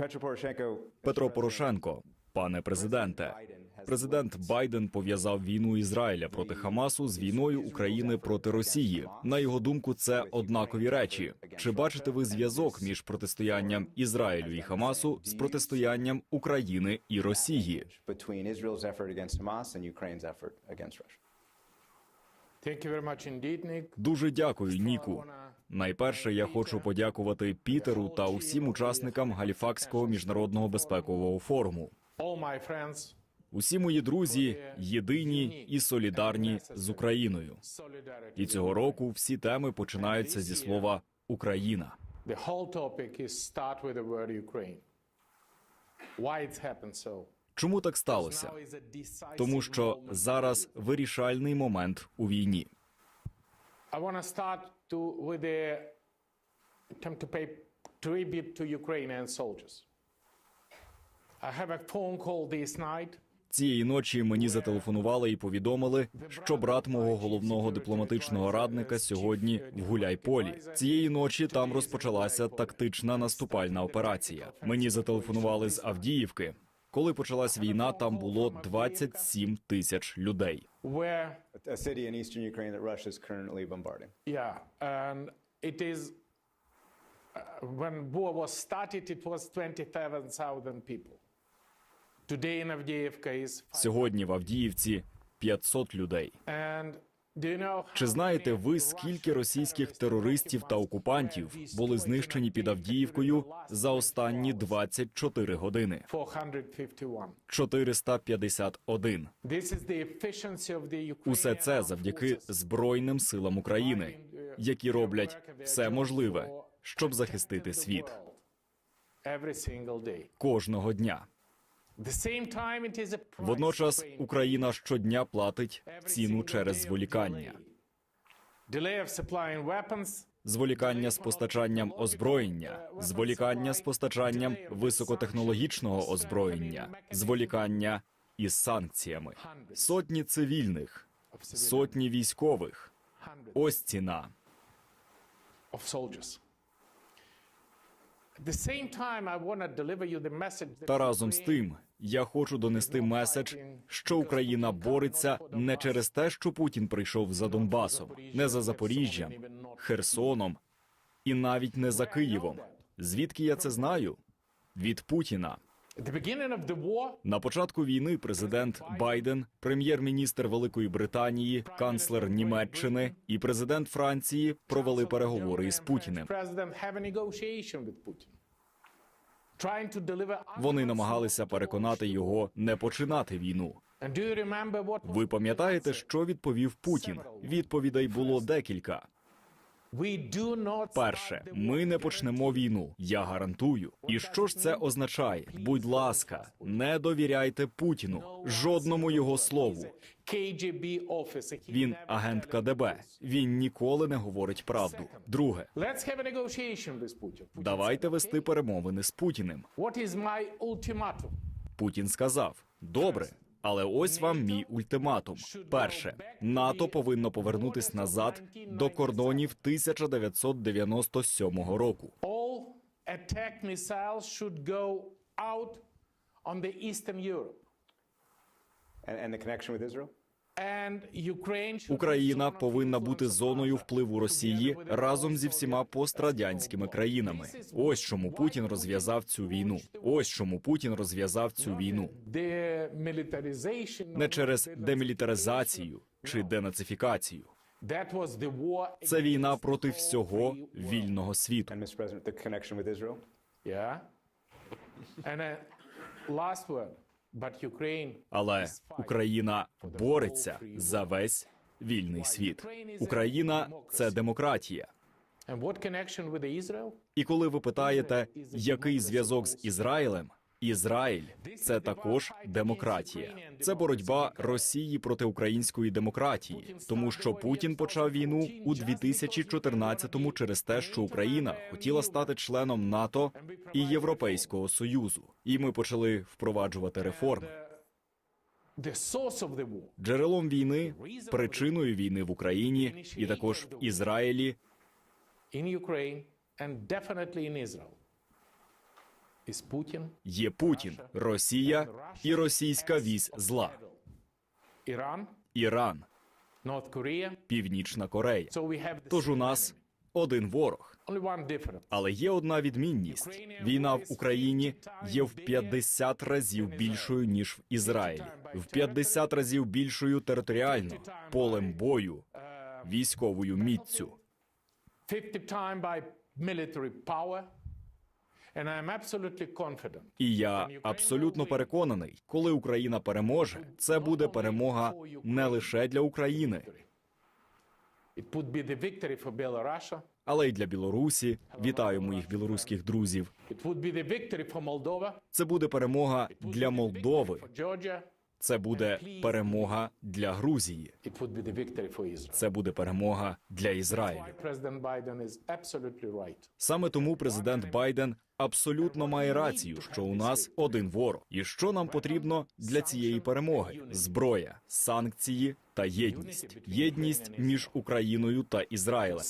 Petro Петро Порошенко, пане президенте, президент Байден пов'язав війну Ізраїля проти Хамасу з війною України проти Росії. На його думку, це однакові речі. Чи бачите ви зв'язок між протистоянням Ізраїлю і Хамасу з протистоянням України і Росії? Дуже дякую, Ніку. Найперше я хочу подякувати Пітеру та усім учасникам Галіфакського міжнародного безпекового форуму. Усі мої друзі єдині і солідарні з Україною. І цього року всі теми починаються зі слова Україна. Чому так сталося? Тому що зараз вирішальний момент у війні. I want to start to with the attempt to pay tribute to Ukrainian soldiers. I have a phone call this night. Цієї ночі мені зателефонували і повідомили, що брат мого головного дипломатичного радника сьогодні в Гуляйполі. Цієї ночі там розпочалася тактична наступальна операція. Мені зателефонували з Авдіївки. Коли почалась війна, там було 27 тисяч людей. Where, A city in eastern Ukraine that Russia is currently bombarding. yeah, and it is uh, when war was started, it was 27,000 people. Today in Avdiivka is five. Сьогодні в Авдіївці 500 людей. And Чи знаєте ви, скільки російських терористів та окупантів були знищені під Авдіївкою за останні 24 години? 451. 451. This is the efficiency of the Ukrainian Усе це завдяки. Збройним силам України, які роблять все можливе, щоб захистити світ кожного дня. Водночас Україна щодня платить ціну через зволікання. Зволікання з постачанням озброєння, зволікання з постачанням високотехнологічного озброєння, зволікання із санкціями, сотні цивільних, сотні військових. Ось ціна. Та разом з тим я хочу донести меседж, що Україна бореться не через те, що Путін прийшов за Донбасом, не за Запоріжжям, Херсоном і навіть не за Києвом. Звідки я це знаю? Від Путіна. На початку війни президент Байден, прем'єр-міністр Великої Британії, канцлер Німеччини і президент Франції провели переговори із Путіним. Вони намагалися переконати його не починати війну. Ви пам'ятаєте, що відповів Путін? Відповідей було декілька. Перше, ми не почнемо війну. Я гарантую. І що ж це означає? Будь ласка, не довіряйте Путіну, жодному його слову. Він агент КДБ. Він ніколи не говорить правду. Друге, давайте вести перемовини з Путіним. Путін сказав: Добре, але ось вам мій ультиматум. Перше, НАТО повинно повернутись назад до кордонів 1997 року. All attack missiles should go out on the Eastern Europe. And, and the connection with Israel? Україна be zone of повинна бути зоною впливу Росії together with the разом зі всіма пострадянськими країнами. Ось чому Путін розв'язав цю війну. Ось чому Путін розв'язав цю війну. Demilitarization Не через демілітаризацію чи денацифікацію. Це війна проти всього вільного світу. Yeah. And uh, last word. Але. Україна бореться за весь вільний світ. Україна це демократія. І коли ви питаєте, який зв'язок з Ізраїлем, Ізраїль це також демократія. Це боротьба Росії проти української демократії, тому що Путін почав війну у 2014-му через те, що Україна хотіла стати членом НАТО і Європейського союзу, і ми почали впроваджувати реформи. Джерелом війни, причиною війни в Україні і також в Ізраїлі is Putin, Є Путін, Росія і російська вісь зла, Іран, North Північна Корея. Тож у нас один ворог. Але є одна відмінність: війна в Україні є в 50 разів більшою ніж в Ізраїлі, в 50 разів більшою територіально, полем бою, військовою міццю. 50 times by military power. І я абсолютно переконаний, коли Україна переможе, це буде перемога не лише для України, але й для Білорусі. Вітаю моїх білоруських друзів. Це буде перемога для Молдови. Це буде перемога для Грузії. Це буде перемога для Ізраїлю. Саме тому президент Байден абсолютно має рацію, що у нас один ворог. І що нам потрібно для цієї перемоги: зброя, санкції та єдність. Єдність між Україною та Ізраїлем.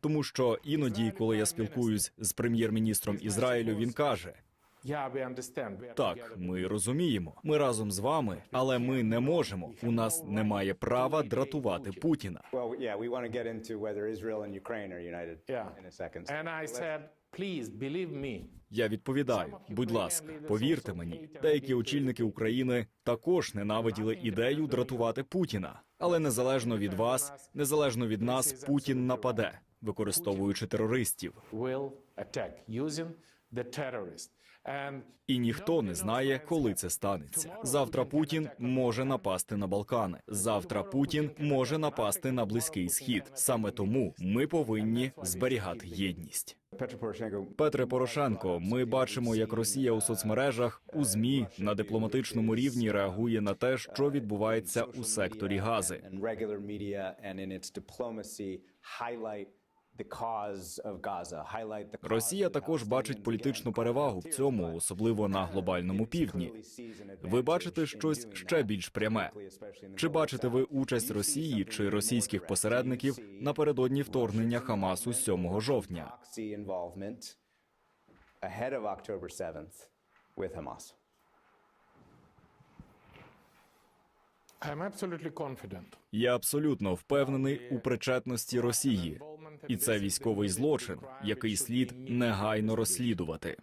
Тому що іноді, коли я спілкуюсь з прем'єр-міністром Ізраїлю, він каже: так, ми розуміємо, ми разом з вами, але ми не можемо. У нас немає права дратувати Путіна. Я відповідаю, будь ласка, повірте мені, деякі очільники України також ненавиділи ідею дратувати Путіна. Але незалежно від вас, незалежно від нас, Путін нападе, використовуючи терористів. And І ніхто не знає, коли це станеться. Завтра Путін може напасти на Балкани. Завтра Путін може напасти на близький схід. Саме тому ми повинні зберігати єдність. Петре Порошенко, ми бачимо, як Росія у соцмережах у змі на дипломатичному рівні реагує на те, що відбувається у секторі Гази. Росія також бачить політичну перевагу в цьому, особливо на глобальному півдні. Ви бачите щось ще більш пряме. Чи бачите ви участь Росії чи російських посередників напередодні вторгнення Хамасу 7 жовтня? Я абсолютно впевнений у причетності Росії, і це військовий злочин, який слід негайно розслідувати.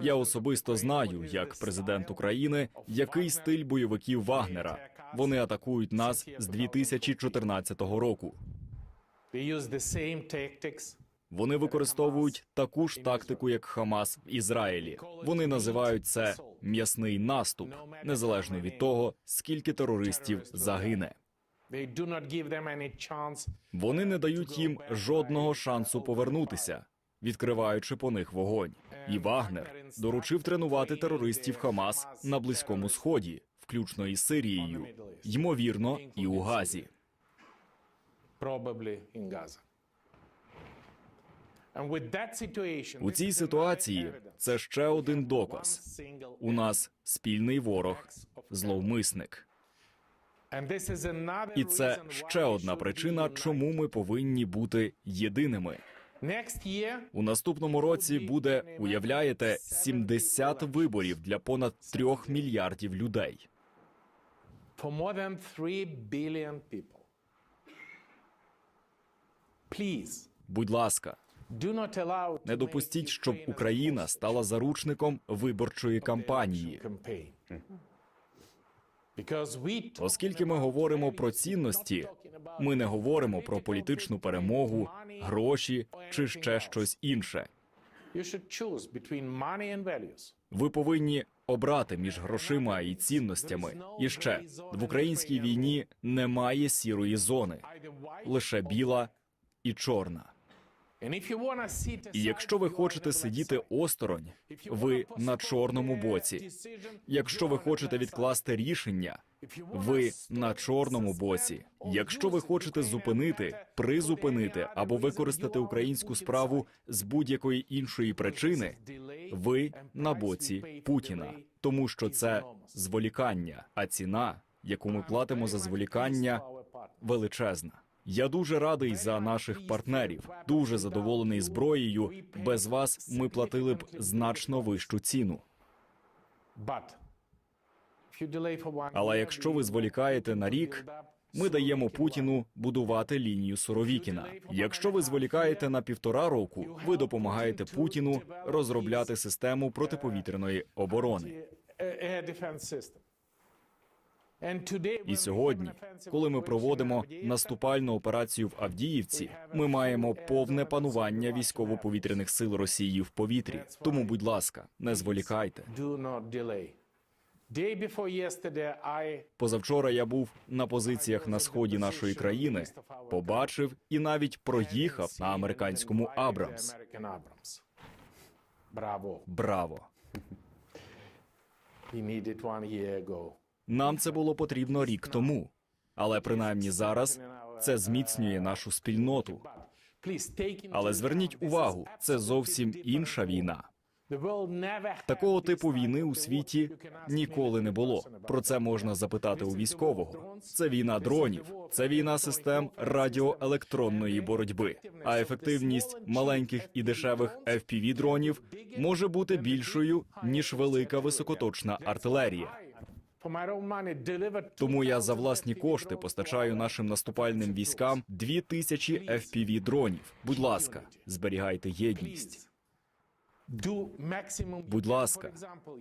Я особисто знаю, як президент України, який стиль бойовиків Вагнера. Вони атакують нас з 2014 року. Вони використовують таку ж тактику, як Хамас в Ізраїлі. Вони називають це м'ясний наступ, незалежно від того, скільки терористів загине. Вони не дають їм жодного шансу повернутися, відкриваючи по них вогонь. І Вагнер доручив тренувати терористів Хамас на близькому сході, включно із Сирією, ймовірно, і у Газі. probably in Gaza. And with that situation, У цій ситуації це ще один доказ. У нас спільний ворог, зловмисник. І це ще одна причина, чому ми повинні бути єдиними. У наступному році буде, уявляєте, 70 виборів для понад трьох мільярдів людей. 3 Будь ласка, не допустіть, щоб Україна стала заручником виборчої кампанії. Оскільки ми говоримо про цінності, ми не говоримо про політичну перемогу, гроші чи ще щось інше. you should choose between money and values. Ви повинні обрати між грошима і цінностями. І ще в українській війні немає сірої зони, лише біла і чорна. І якщо ви хочете сидіти осторонь, ви на чорному боці. Якщо ви хочете відкласти рішення, ви на чорному боці. Якщо ви хочете зупинити, призупинити або використати українську справу з будь-якої іншої причини, ви на боці Путіна, тому що це зволікання, а ціна, яку ми платимо за зволікання, величезна. Я дуже радий за наших партнерів, дуже задоволений зброєю. Без вас ми платили б значно вищу ціну. Але якщо ви зволікаєте на рік, ми даємо Путіну будувати лінію Суровікіна. Якщо ви зволікаєте на півтора року, ви допомагаєте Путіну розробляти систему протиповітряної оборони. a- air defense system. And today, when І сьогодні, коли ми проводимо наступальну операцію в Авдіївці, ми маємо повне панування військово-повітряних сил Росії в повітрі. Тому, будь ласка, не зволікайте. Позавчора я був на позиціях на сході нашої країни, побачив і навіть проїхав на американському Абрамс. Bravo. Браво! Нам це було потрібно рік тому, але принаймні зараз це зміцнює нашу спільноту. Але зверніть увагу, це зовсім інша війна. Такого типу війни у світі ніколи не було. Про це можна запитати у військового. Це війна дронів, це війна систем радіоелектронної боротьби. А ефективність маленьких і дешевих fpv дронів може бути більшою ніж велика високоточна артилерія. Тому я за власні кошти постачаю нашим наступальним військам troops. 2000 fpv дронів. Будь ласка, зберігайте єдність. Будь ласка,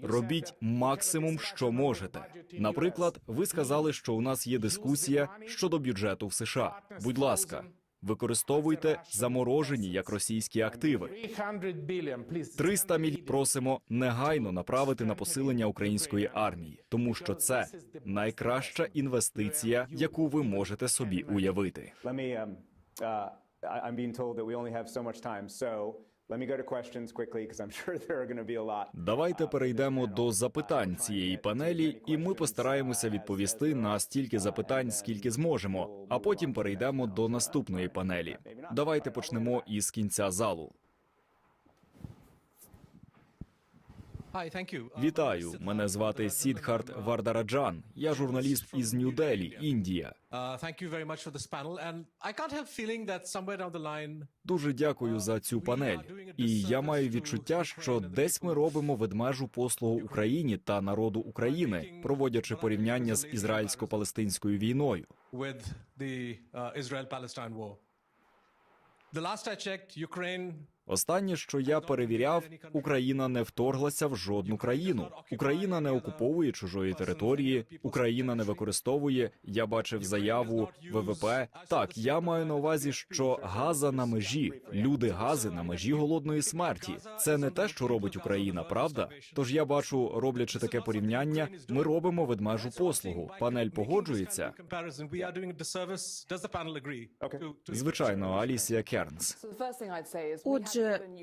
робіть максимум, що можете. Наприклад, ви сказали, що у нас є дискусія щодо бюджету в США. Будь ласка, використовуйте заморожені як російські активи. 300 billion, please. 300 міль просимо негайно направити на посилення української армії, тому що це найкраща інвестиція, яку ви можете собі уявити. Um, uh. Давайте перейдемо до запитань цієї панелі, і ми постараємося відповісти на стільки запитань, скільки зможемо. А потім перейдемо до наступної панелі. Давайте почнемо із кінця залу. Вітаю, мене звати Сідхарт Вардараджан. Я журналіст із Нью-Делі, Індія. Дуже дякую за цю панель. І я маю відчуття, що десь ми робимо ведмежу послугу Україні та народу України, проводячи порівняння з ізраїльсько-палестинською війною. with the uh, Israel-Palestine war. Ukraine Останнє, що я перевіряв, Україна не вторглася в жодну країну. Україна не окуповує чужої території. Україна не використовує. Я бачив заяву ВВП. Так, я маю на увазі, що Газа на межі, люди Гази на межі голодної смерті. Це не те, що робить Україна, правда? Тож я бачу, роблячи таке порівняння, ми робимо ведмежу послугу. Панель погоджується. Звичайно, Алісія Кернс. Отже,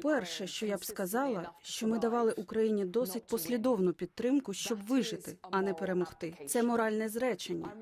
перше, що я б сказала, що ми давали Україні досить послідовну підтримку, щоб вижити, а не перемогти. Це моральне зречення.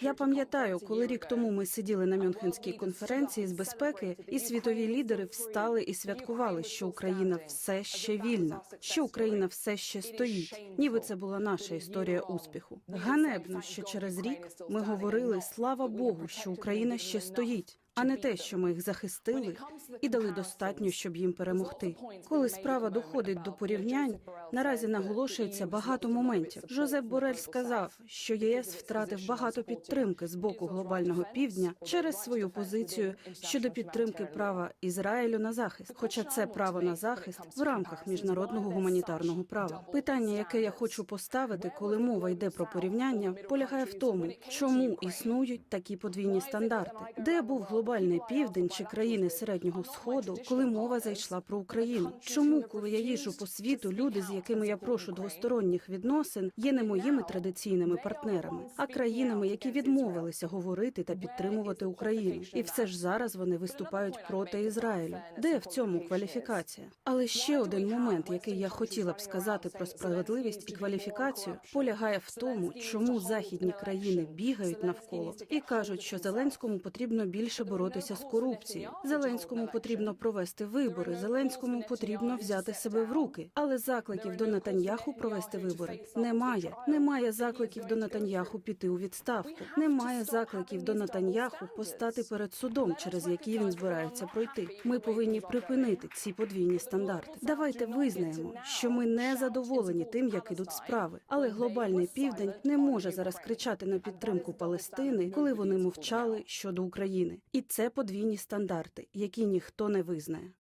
Я пам'ятаю, коли рік тому ми сиділи на Мюнхенській конференції з безпеки, і світові лідери встали і святкували, що Україна все ще вільна, що Україна все ще стоїть. Ніби це була наша історія успіху. Ганебно, що через рік ми говорили слава Богу, що Україна ще стоїть. А не те, що ми їх захистили і дали достатньо, щоб їм перемогти. Коли справа доходить до порівнянь, наразі наголошується багато моментів. Жозеп Борель сказав, що ЄС втратив багато підтримки з боку глобального півдня через свою позицію щодо підтримки права Ізраїлю на захист. Хоча це право на захист в рамках міжнародного гуманітарного права. Питання, яке я хочу поставити, коли мова йде про порівняння, полягає в тому, чому існують такі подвійні стандарти, де був глобальний південь чи країни середнього сходу, коли мова зайшла про Україну. Чому, коли я їжджу по світу, люди, з якими я прошу двосторонніх відносин, є не моїми традиційними партнерами, а країнами, які відмовилися говорити та підтримувати Україну, і все ж зараз вони виступають проти Ізраїлю. Де в цьому кваліфікація? Але ще один момент, який я хотіла б сказати про справедливість і кваліфікацію, полягає в тому, чому західні країни бігають навколо і кажуть, що Зеленському потрібно більше боротися з корупцією. Зеленському потрібно провести вибори. Зеленському потрібно взяти себе в руки. Але закликів до Нетаньяху провести вибори немає. Немає закликів до Нетаньяху піти у відставку. Немає закликів до Нетаньяху постати перед судом, через який він збирається пройти. Ми повинні припинити ці подвійні стандарти. Давайте визнаємо, що ми не задоволені тим, як ідуть справи. Але глобальний південь не може зараз кричати на підтримку Палестини, коли вони мовчали щодо України. І це подвійні стандарти, які ніхто не визнає.